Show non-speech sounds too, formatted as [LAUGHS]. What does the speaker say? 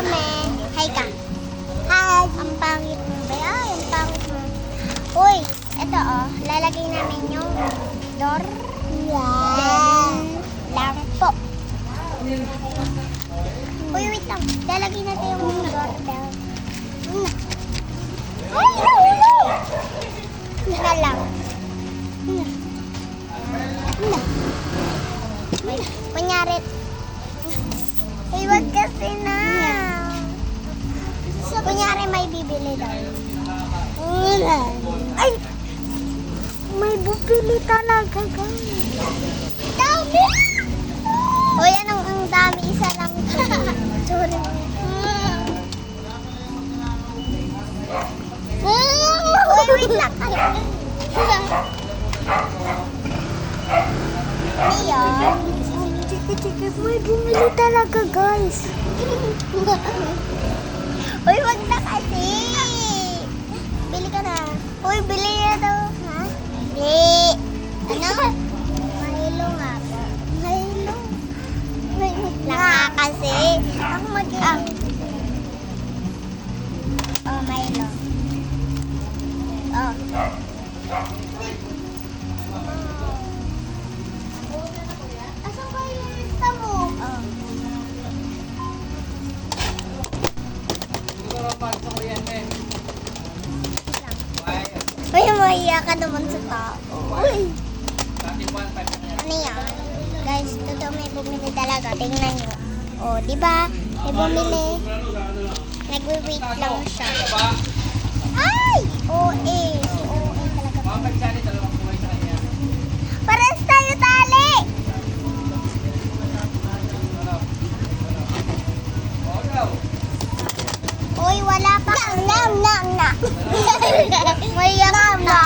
kami. Hi ka. Hi. Ang pangit mo ba? Ay, ang pangit mo. Uy, ito oh. Lalagay namin yung door. Yeah. Lang po. Uy, wait lang. Lalagay natin yung doorbell. Ay, ay, ay. Na lang. Na. Wait, Kunyari. Bibili talaga guys. Dami! Uy, anong ang dami? Isa lang to. Sorry. Uy, wait lang. Ayan. Chika, chika. May bumili talaga, guys. Uy, wag na kasi. Ako mag ang Oh, Milo. Oh. Asan ba yung lista mo? Oh. Uy, maiya ka naman sa tao. Uy. Ano yan? Guys, totoo may bumili talaga. Tingnan nyo. O, oh, di ba? May bumili. Nagwe-wait lang siya. Ay! OA. Si OA talaga. Pares tayo tali! Uy, wala pa. Nam, nam, nam, [LAUGHS] ka. Nam, nam!